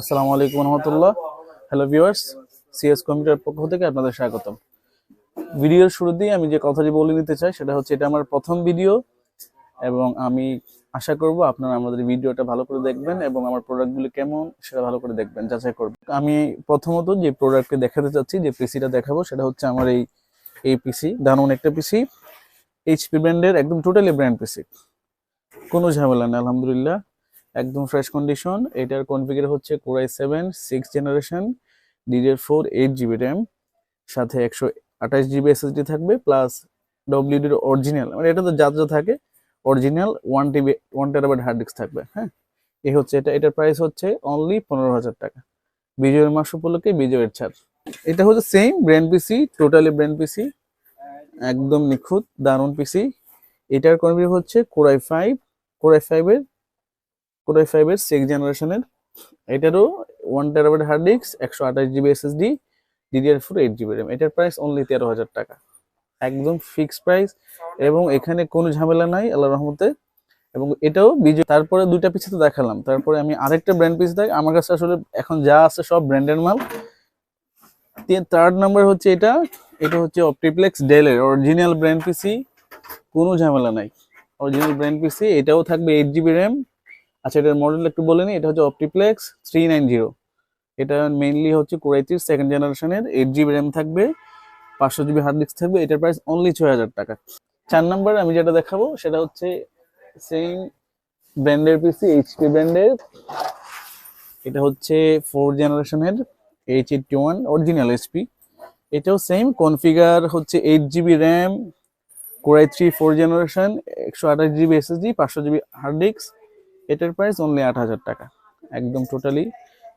আসসালামু আলাইকুম রহমতুল্লাহ। হ্যালো ভিউয়ার্স সিএস কম্পিউটার পক্ষ থেকে আপনাদের স্বাগতম। ভিডিওর শুরুতেই আমি যে কথাটি বলে নিতে চাই, সেটা হচ্ছে এটা আমার প্রথম ভিডিও এবং আমি আশা করব আপনারা আমাদের ভিডিওটা ভালো করে দেখবেন এবং আমার প্রোডাক্টগুলি কেমন, সেটা ভালো করে দেখবেন, যাচাই করবেন। আমি প্রথমত যে প্রোডাক্টকে দেখাতে চাচ্ছি, যে পিসিটা দেখাবো, সেটা হচ্ছে আমার এই এই পিসি দানুন একটা পিসি এইচপি ব্র্যান্ডের একদম টোটালি ব্র্যান্ড পিসি কোনো ঝামেলা নেই, আলহামদুলিল্লাহ। একদম ফ্রেশ কন্ডিশন এটার কনফিগার হচ্ছে Core i seven six generation DDR four eight GB RAM সাথে একশো আঠাশ জিবি এসএসডি থাকবে প্লাস ডব্লিউডির অরিজিনাল মানে এটা তো যা যা থাকে original one TB one terabyte hard disk থাকবে হ্যাঁ? এই হচ্ছে এটা, এটার প্রাইস হচ্ছে অনলি পনেরো হাজার টাকা। বিজয়ের মাস উপলক্ষে বিজয়ের ছাড়। এটা হচ্ছে same brand PC totally brand PC একদম নিখুঁত, দারুণ পিসি এটার কনফিগার হচ্ছে Core i five Core i ফাইভের কোরাই ফাইভের সিক্স জেনারেশনের এটারও ওয়ান টেরাবাইট হার্ড ডিস্ক একশো আঠাশ GB SSD DDR four eight GB RAM এটার প্রাইস অনলি তেরো হাজার টাকা। একদম ফিক্সড প্রাইস এবং এখানে কোনো ঝামেলা নাই আল্লাহ রহমতে। এবং এটাও বিজয় তারপরে দুইটা পিছে তো দেখালাম। তারপরে আমি আরেকটা ব্র্যান্ড পিস দেখ আমার কাছে আসলে এখন যা আছে সব ব্র্যান্ডের মাল। থার্ড নাম্বার হচ্ছে এটা। এটা হচ্ছে অপটিপ্লেক্স ডেলের অরিজিনাল ব্র্যান্ড পিসি কোনো ঝামেলা নাই। অরিজিনাল ব্র্যান্ড পিসি এটাও থাকবে এইট জিবি র্যাম আচ্ছা এটার মডেল একটু বলে নিই, এটা হচ্ছে অপটিপ্লেক্স থ্রি নাইন জিরো এটা মেইনলি হচ্ছে কোরাইতির সেকেন্ড জেনারেশনের এইট জিবি র্যাম থাকবে, পাঁচশো জিবি হার্ড ডিস্ক থাকবে, এটার প্রাইস অনলি ছয় হাজার টাকা। চার নাম্বার আমি যেটা দেখাবো, সেটা হচ্ছে সেম ব্র্যান্ডের পিসি এইচপি ব্র্যান্ডের এটা হচ্ছে ফোর জেনারেশনের H eighty one original SP এটাও সেম কনফিগার হচ্ছে eight GB RAM Core i three four generation একশো আঠাশ জিবি এসএসডি পাঁচশো জিবি হার্ড ডিস্ক এটার প্রাইস অনলি আট হাজার টাকা। একদম টোটালি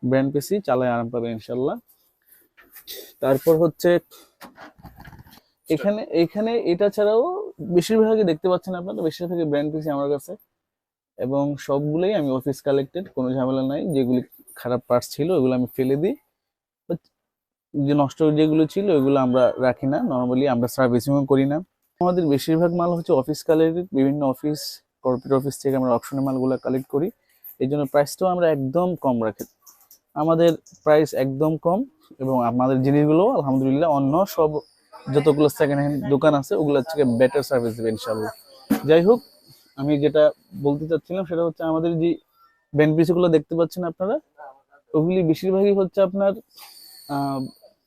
ব্র্যান্ড পিসি চালায় আরাম পাবে ইনশাল্লাহ। তারপর হচ্ছে, এখানে এখানে এটা ছাড়াও বেশিরভাগই দেখতে পাচ্ছেন আপনারা, বেশিরভাগই ব্র্যান্ড পিসি আমার কাছে। এবং সবগুলোই আমি অফিস কালেক্টেড কোনো ঝামেলা নাই। যেগুলি খারাপ পার্টস ছিল, ওগুলো আমি ফেলে দিই। যে নষ্ট যেগুলো ছিল ওইগুলো আমরা রাখি না। নর্মালি আমরা সার্ভিসিংও করি না। আমাদের বেশিরভাগ মাল হচ্ছে অফিস কালেক্টেড বিভিন্ন অফিস কর্পোরেট অফিস থেকে আমরা অপশনের মালগুলো কালেক্ট করি। এই জন্য প্রাইসটাও আমরা একদম কম রাখি। আমাদের প্রাইস একদম কম এবং আমাদের জিনিসগুলো আলহামদুলিল্লাহ অন্য সব যতগুলো সেকেন্ড হ্যান্ড দোকান আছে, ওগুলোর থেকে বেটার সার্ভিস দেবে ইনশাল্লাহ যাই হোক, আমি যেটা বলতে চাচ্ছিলাম সেটা হচ্ছে আমাদের যে ব্যান্ড পিসগুলো দেখতে পাচ্ছেন আপনারা, ওগুলি বেশিরভাগই হচ্ছে আপনার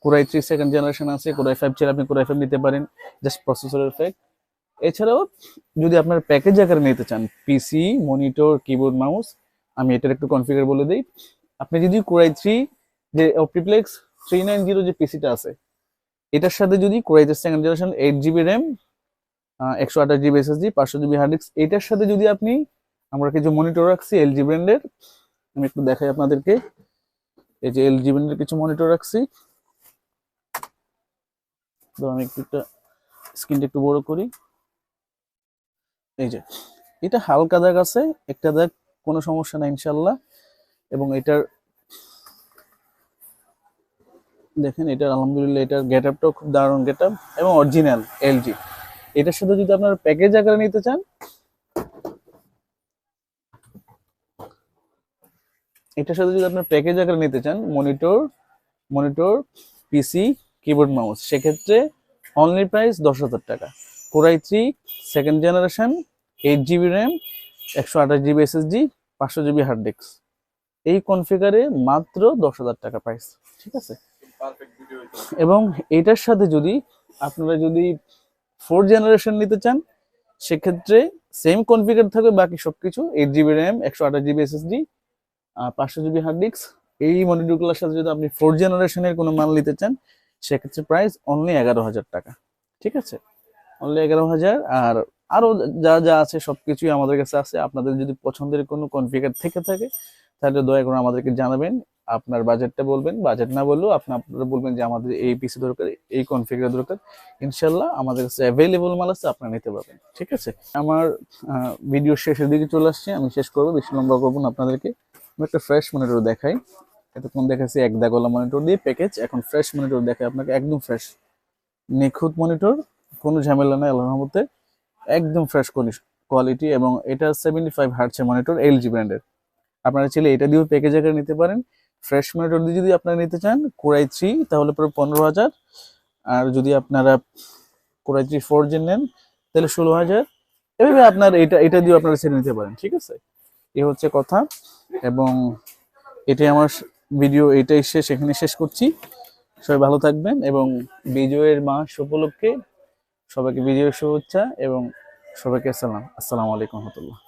Core i three second generation আছে, কোরাই ফাইভ ছিল আপনি কোরাই ফাইভ নিতে পারেন জাস্ট প্রসেসরের ফ্যাক্ট এছাড়াও, যদি আপনার প্যাকেজ আকারে নিতে চান পিসি মনিটর কিবোর্ড মাউস আমি এটার একটু কনফিগার বলে দিই। আপনি যদি কোরাই থ্রি যে অপটিপ্লেক্স থ্রি নাইন জিরো যে পিসিটা আছে, এটার সাথে যদি Core i three second generation eight GB RAM একশো আঠাশ জিবি এসএসডি পাঁচশো জিবি হার্ড ডিস্ক এটার সাথে যদি আপনি, আমরা কিছু মনিটর রাখছি এল এলজি ব্র্যান্ডের আমি একটু দেখাই আপনাদেরকে। এই যে এলজি ব্র্যান্ডের কিছু মনিটর রাখছি। তো আমি একটা স্ক্রিনটা একটু বড় করি। এই যে, এটা হালকা দাগ আছে, একটা দাগ কোনো সমস্যা নাই ইনশাল্লাহ এবং এটার, দেখেন, এটার আলহামদুলিল্লাহ এটার গেট আপটাও খুব দারুণ গেট আপ এবং অরিজিনাল এলজি। এটার সাথে যদি আপনার প্যাকেজ আকারে নিতে চান এটার সাথে যদি আপনার প্যাকেজ আকারে নিতে চান, monitor monitor, PC, keyboard, mouse, সেক্ষেত্রে অনলি প্রাইস দশ হাজার টাকা। Core i three second generation eight GB RAM একশো আঠাশ জিবি এসএসডি পাঁচশো জিবি হার্ড ডিস্ক এই কনফিগারে মাত্র দশ হাজার টাকা প্রাইস ঠিক আছে? এবং এটার সাথে যদি আপনারা যদি ফোর জেনারেশন নিতে চান, সেক্ষেত্রে সেম কনফিগার থাকবে বাকি সব কিছু এইট জিবি র্যাম একশো আঠাশ জিবি এসএসডি পাঁচশো জিবি হার্ড ডিস্ক এই মনিটরগুলোর সাথে যদি আপনি ফোর জেনারেশনের কোনো মাল নিতে চান, সেক্ষেত্রে প্রাইস অনলি এগারো হাজার টাকা, ঠিক আছে? অনলি এগারো হাজার আর আরও যা যা আছে সবকিছুই আমাদের কাছে আছে। আপনাদের যদি পছন্দের কোনো কনফিগার থেকে থাকে, তাহলে দয়া করে আমাদেরকে জানাবেন। আপনার বাজেটটা বলবেন বাজেট না বললেও আপনি, আপনারা বলবেন যে আমাদের এই পিসি দরকার, এই কনফিগার দরকার। ইনশাল্লাহ আমাদের কাছে অ্যাভেলেবল মাল আছে, আপনারা নিতে পারবেন, ঠিক আছে? আমার ভিডিও শেষের দিকে চলে আসছে, আমি শেষ করব, বেশি লম্বা করব আপনাদেরকে। আমি একটা ফ্রেশ মনিটর দেখাই। এতক্ষণ দেখাচ্ছি এক দাগলা মনিটর দিয়ে প্যাকেজ এখন ফ্রেশ মনিটর দেখাই আপনাকে, একদম ফ্রেশ নিখুঁত মনিটর কোনো ঝামেলা নাই, আল্লাহর রহমতে একদম ফ্রেশ কোয়ালিটি এবং এটা সেভেন্টি ফাইভ হার্টসের মনিটর এলজি ব্র্যান্ডের আপনারা চাইলে এটা দিয়েও প্যাকেজ আকারে নিতে পারেন। ফ্রেশ মনিটর দিয়ে যদি আপনারা নিতে চান কোরাই থ্রি তাহলে পুরো পনেরো হাজার। আর যদি আপনারা কোরাই থ্রি ফোর জেন নেন, তাহলে ষোলো হাজার। এভাবে আপনার এটা এটা দিয়েও আপনারা ছেড়ে নিতে পারেন, ঠিক আছে? এ হচ্ছে কথা এবং এটাই আমার ভিডিও এটাই শেষ, এখানে শেষ করছি। সবাই ভালো থাকবেন এবং বিজয়ের মাস উপলক্ষে সবাইকে বিজয় শুভেচ্ছা এবং সবাইকে সালাম আসসালামু আলাইকুম রহমতুল্লাহ।